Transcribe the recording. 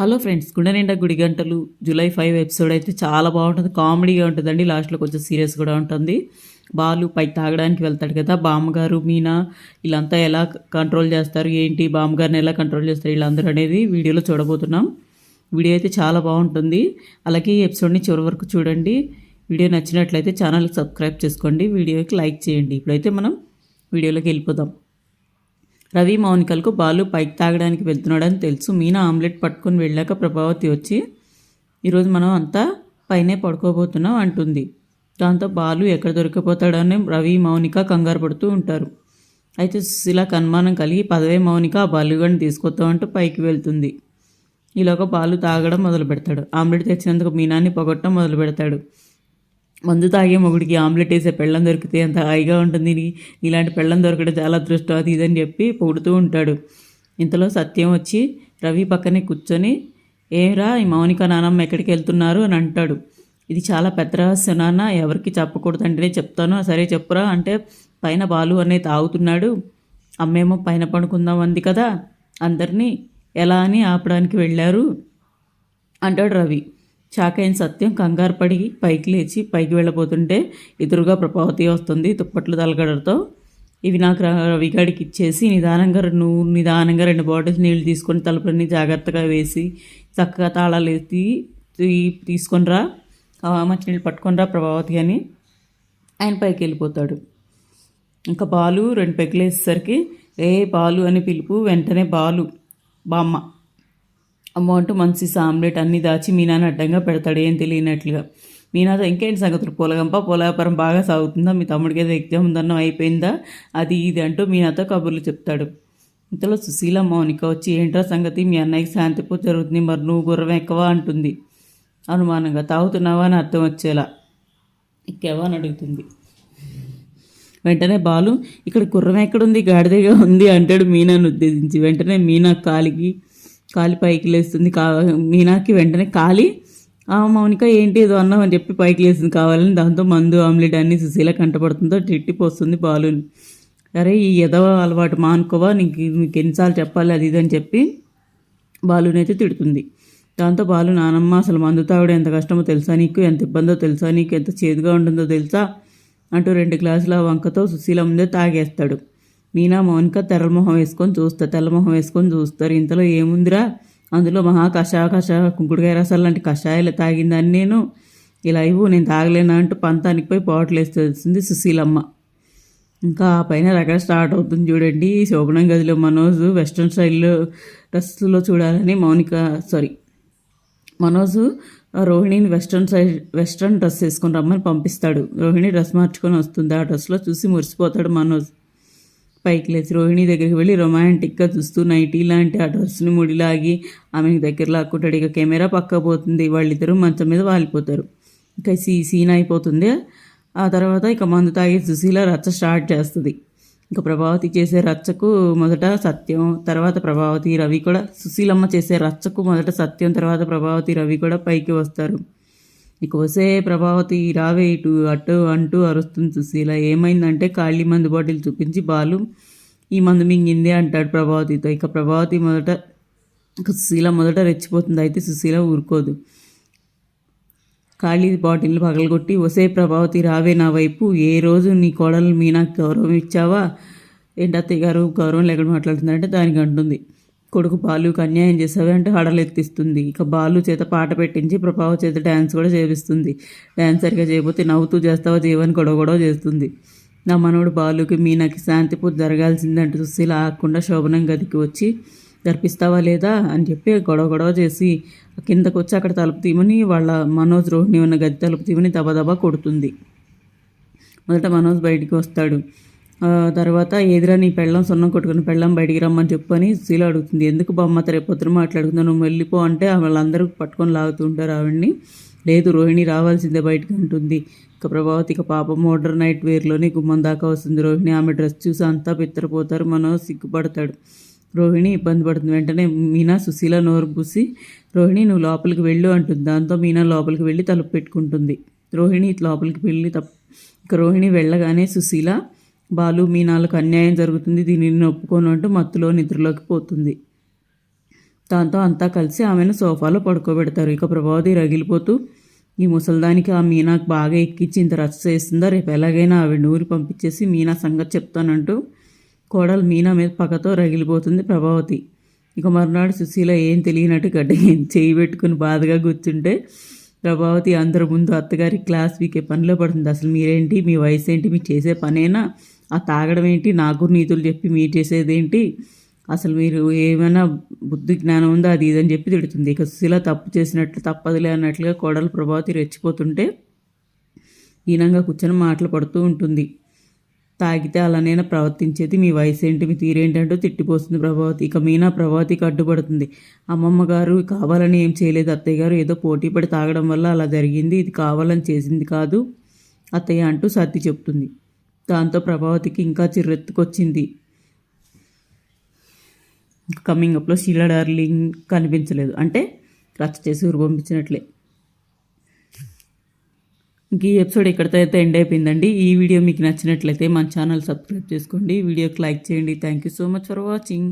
Hello friends గుండె నిండా గుడి గంటలు జూలై ఫైవ్ ఎపిసోడ్ అయితే చాలా బాగుంటుంది. కామెడీగా ఉంటుందండి. లాస్ట్లో కొంచెం సీరియస్ కూడా ఉంటుంది. బాలు పై తాగడానికి వెళ్తాడు కదా బామ్మగారు మీనా వీళ్ళంతా ఎలా కంట్రోల్ చేస్తారు? ఏంటి? బామ్మగారిని ఎలా కంట్రోల్ చేస్తారు? వీళ్ళందరూ అనేది వీడియోలో చూడబోతున్నాం. వీడియో అయితే చాలా బాగుంటుంది. అలాగే ఈ ఎపిసోడ్ని చివరి వరకు చూడండి. వీడియో నచ్చినట్లయితే ఛానల్కి సబ్స్క్రైబ్ చేసుకోండి. వీడియోకి లైక్ చేయండి. ఇప్పుడైతే మనం వీడియోలోకి వెళ్ళిపోదాం. రవి మౌనికలకు బాలు పైకి తాగడానికి వెళ్తున్నాడని తెలుసు. మీనా ఆమ్లెట్ పట్టుకొని వెళ్ళాక ప్రభావతి వచ్చి ఈరోజు మనం అంతా పైనే పడుకోబోతున్నాం అంటుంది. దాంతో బాలు ఎక్కడ దొరికిపోతాడని రవి మౌనిక కంగారు పడుతూ ఉంటారు. అయితే సుశీలకు అనుమానం కలిగి పదవే మౌనిక ఆ బాలుగాడిని తీసుకొస్తామంటూ పైకి వెళ్తుంది. ఈలోగా బాలు తాగడం మొదలు పెడతాడు ఆమ్లెట్ తెచ్చినందుకు మీనాన్ని పొగట్టడం మొదలు పెడతాడు మందు తాగే మొగుడికి ఆమ్లెట్ వేసే పెళ్ళం దొరికితే ఎంత హాయిగా ఉంటుంది? ఇలాంటి పెళ్ళం దొరకడం చాలా అదృష్టం. అది ఇదని చెప్పి పొగుడుతూ ఉంటాడు. ఇంతలో సత్యం వచ్చి రవి పక్కనే కూర్చొని ఏరా ఈ మౌనిక నానమ్మ ఎక్కడికి వెళ్తున్నారు? అని అంటాడు. ఇది చాలా పెద్ద రహస్యం నాన్న ఎవరికి చెప్పకూడదు అంటేనే చెప్తాను. సరే చెప్పురా అంటే పైన బాలు అనేది తాగుతున్నాడు. అమ్మేమో పైన పడుకుందాం అంది కదా. అందరినీ ఎలా అని ఆపడానికి వెళ్ళారు? అంటాడు రవి. చాకైన సత్యం కంగారు పడి పైకి లేచి పైకి వెళ్ళబోతుంటే ఎదురుగా ప్రభావతి వస్తుంది దుప్పట్లు తలగడతో ఇవి నాకు ర- రవిగాడికి ఇచ్చేసి నిదానంగా రెండు- నువ్వు నిదానంగా రెండు బాటిల్స్ నీళ్ళు తీసుకొని తలుపులన్నీ జాగ్రత్తగా వేసి చక్కగా తాళాలు వేసి తీ- తీసుకొనిరా నీళ్ళు పట్టుకొని రా ప్రభావతి అని ఆయన పైకి వెళ్ళిపోతాడు. ఇంకా బాలు రెండు పెగ్గులు వేసేసరికి ఏ బాలు అని పిలుపు వెంటనే బాలు బామ్మ అమ్మ అంటూ మంచి ఆమ్లెట్ అన్నీ దాచి మీనాని అడ్డంగా పెడతాడు ఏం తెలియనట్లుగా. మీనాతో ఇంకేంటి సంగతులు? పొలగంప పొలాపురం బాగా సాగుతుందా? మీ తమ్ముడికి ఏదో ఎగ్జామ్ ఉందన్నం అయిపోయిందా? అది ఇది అంటూ మీనాతో కబుర్లు చెప్తాడు. ఇంతలో సుశీల మౌనిక వచ్చి ఏంట్రా సంగతి? మీ అన్నయ్యకి శాంతిపో జరుగుతుంది మరి నువ్వు గుర్రం ఎక్కువ? అంటుంది. అనుమానంగా తాగుతున్నావా? అని అర్థం వచ్చేలా. ఎక్కావా? అని అడుగుతుంది. వెంటనే బాలు ఇక్కడ గుర్రం ఎక్కడుంది? గాడిదగా ఉంది అంటాడు మీనాను ఉద్దేశించి. వెంటనే మీనా కాలికి కాలి పైకి లేస్తుంది కా మీనాకి వెంటనే కాలి. ఆ మౌనిక ఏంటి ఏదో అన్నావు అని చెప్పి పైకి లేస్తుంది కావాలని. దాంతో మందు ఆమ్లెట్ అన్ని సుశీల కంటపడుతుందో తిట్టిపోస్తుంది బాలుని. అరే ఈ ఎదవ అలవాటు మానుకోవా? నీకు నీకు ఎన్నిసార్లు చెప్పాలి అది ఇది అని చెప్పి బాలునైతే తిడుతుంది. దాంతో బాలు నానమ్మ అసలు మందు తాగుడు ఎంత కష్టమో తెలుసా నీకు? ఎంత ఇబ్బందో తెలుసా నీకు? ఎంత చేదుగా ఉంటుందో తెలుసా? అంటూ రెండు గ్లాసుల వంకతో సుశీల ముందే తాగేస్తాడు. మీనా మౌనిక తెరలమొహం వేసుకొని చూస్తారు తెల్లమొహం వేసుకొని చూస్తారు ఇంతలో ఏముందిరా? అందులో మహా కషా కషా కుంకుడుకాయ రసాలు లాంటి కషాయాలు తాగిందని నేను. ఇలా ఇవ్వు నేను తాగలేనా? అంటూ పంతానికి పోయి బాటిల్ వేస్తుంది సుశీలమ్మ. ఇంకా ఆ పైన రకర స్టార్ట్ అవుతుంది చూడండి. శోభనం గదిలో మనోజ్ వెస్ట్రన్ స్టైల్లో డ్రెస్సులో చూడాలని మౌనిక సారీ మనోజ్ రోహిణిని వెస్ట్రన్ సైడ్ వెస్ట్రన్ డ్రెస్ వేసుకొని రమ్మని పంపిస్తాడు. రోహిణి డ్రెస్ మార్చుకొని వస్తుంది. ఆ డ్రెస్లో చూసి మురిసిపోతాడు మనోజ్. పైకి లేచి రోహిణి దగ్గరికి వెళ్ళి రొమాంటిక్గా చూస్తూ నైటీ లాంటి ఆ డ్రెస్ని ముడిలాగి ఆమె దగ్గర లాక్కుంటాడు. ఇక కెమెరా పక్క పోతుంది. వాళ్ళిద్దరూ మంచం మీద వాలిపోతారు. ఇంకా సీ సీన్ అయిపోతుంది. ఆ తర్వాత ఇక మందు తాగి సుశీల రచ్చ స్టార్ట్ చేస్తుంది. ఇంకా ప్రభావతి చేసే రచ్చకు మొదట సత్యం తర్వాత ప్రభావతి రవి కూడా సుశీలమ్మ చేసే రచ్చకు మొదట సత్యం తర్వాత ప్రభావతి రవి కూడా పైకి వస్తారు. ఇక వసే ప్రభావతి రావే ఇటు అటు అంటూ అరుస్తుంది సుశీల. ఏమైందంటే ఖాళీ మందు బాటిల్ చూపించి బాలు ఈ మందు మింగింది అంటాడు ప్రభావతితో. ఇక ప్రభావతి మొదట సుశీల మొదట రెచ్చిపోతుంది. అయితే సుశీల ఊరుకోదు. ఖాళీ బాటిల్ పగలగొట్టి వసే ప్రభావతి రావే నా వైపు ఏ రోజు నీ కోడలు మీనాకి గౌరవం ఇచ్చావా? ఏంటత్తయ్య గారు గౌరవం లేకుండా మాట్లాడుతుందంటే దానికి అంటుంది. కొడుకు బాలుకి అన్యాయం చేసావే అంటే హడలెత్తిస్తుంది ఇక బాలు చేత పాట పెట్టించి ప్రభావ చేత డ్యాన్స్ కూడా చేపిస్తుంది. డ్యాన్స్ సరిగా చేయకపోతే నవ్వుతూ చేస్తావా జీవన్ గొడవ గొడవ చేస్తుంది. నా మనవడు బాలుకి మీనాకి శాంతి పూజ జరగాల్సిందంటూ సుశీల ఆగకుండా శోభనం గదికి వచ్చి జరిపిస్తావా లేదా? అని చెప్పి గొడవ గొడవ చేసి కిందకు వచ్చి అక్కడ తలుపు తీమని వాళ్ళ మనోజ్ రోహిణి ఉన్న గది తలుపు తీమని దబదబా కొడుతుంది. మొదట మనోజ్ బయటికి వస్తాడు. తర్వాత ఎదురా నీ పెళ్ళం సున్నం కొట్టుకుని పెళ్ళం బయటికి రమ్మని చెప్పు అని సుశీల అడుగుతుంది. ఎందుకు బొమ్మ పొద్దున మాట్లాడుకుందా నువ్వు వెళ్ళిపో అంటే వాళ్ళందరూ పట్టుకొని లాగుతూ ఉంటారు ఆవిడ్ని. లేదు రోహిణి రావాల్సిందే బయటికి అంటుంది. ఇక ప్రభావతి ఇక పాప మోడర్ నైట్ వేర్లోనే గుమ్మం దాకా వస్తుంది రోహిణి. ఆమె డ్రెస్ చూసి అంతా పిత్తరపోతారు మనం సిగ్గుపడతాడు. రోహిణి ఇబ్బంది పడుతుంది. వెంటనే మీనా సుశీల నోరు పూసి రోహిణి నువ్వు లోపలికి వెళ్ళు అంటుంది. దాంతో మీనా లోపలికి వెళ్ళి తలుపు పెట్టుకుంటుంది. రోహిణి లోపలికి వెళ్ళి తప్ ఇక రోహిణి వెళ్ళగానే సుశీల బాలు మీనాలకు అన్యాయం జరుగుతుంది దీనిని ఒప్పుకోను అంటూ మత్తులో నిద్రలోకి పోతుంది. దాంతో అంతా కలిసి ఆమెను సోఫాలో పడుకోబెడతారు. ఇక ప్రభావతి రగిలిపోతూ ఈ ముసల్దానికి ఆ మీనాకు బాగా ఎక్కించి ఇంత రచ్చ చేస్తుందా? రేపు ఎలాగైనా ఆవిడ ఊరి పంపించేసి మీనా సంగతి చెప్తానంటూ కోడలు మీనా మీద పక్కతో రగిలిపోతుంది ప్రభావతి. ఇక మరునాడు సుశీల ఏం తెలియనట్టు గడ్డ చేయి పెట్టుకుని బాధగా కూర్చుంటే ప్రభావతి అందరి ముందు అత్తగారి క్లాస్ వీకే పనిలో పడుతుంది. అసలు మీరేంటి? మీ వయసు ఏంటి మీరు చేసే పనేనా? ఆ తాగడం ఏంటి? నాకు నీతులు చెప్పి మీరు చేసేదేంటి అసలు మీరు ఏమైనా బుద్ధి జ్ఞానం ఉందో? అది ఇదని చెప్పి తిడుతుంది. ఇక సుశీల తప్పు చేసినట్లు తప్పదులే అన్నట్లుగా కోడలు ప్రభావతి రెచ్చిపోతుంటే ఈనంగా కూర్చొని మాటలు పడుతూ ఉంటుంది. తాగితే అలానైనా ప్రవర్తించేది మీ వయసు ఏంటి మీ తీరేంటంటూ తిట్టిపోతుంది ప్రభావతి. ఇక మీనా ప్రభావతికి అడ్డుపడుతుంది. అమ్మమ్మ గారు కావాలని ఏం చేయలేదు. అత్తయ్య గారు ఏదో పోటీ పడి తాగడం వల్ల అలా జరిగింది. ఇది కావాలని చేసింది కాదు. అత్తయ్య అంటూ సర్ది చెప్తుంది. దాంతో ప్రభావతికి ఇంకా చిర్రెత్తుకొచ్చింది. కమింగ్ అప్లో షీలా డార్లింగ్ కనిపించలేదు. అంటే రచ్చ చేసి ఊరు పంపించినట్లే. ఇంక ఈ ఎపిసోడ్ ఇక్కడితో అయితే ఎండ్ అయిపోయిందండి. ఈ వీడియో మీకు నచ్చినట్లయితే మన ఛానల్ సబ్స్క్రైబ్ చేసుకోండి. వీడియోకి లైక్ చేయండి. Thank you so much for watching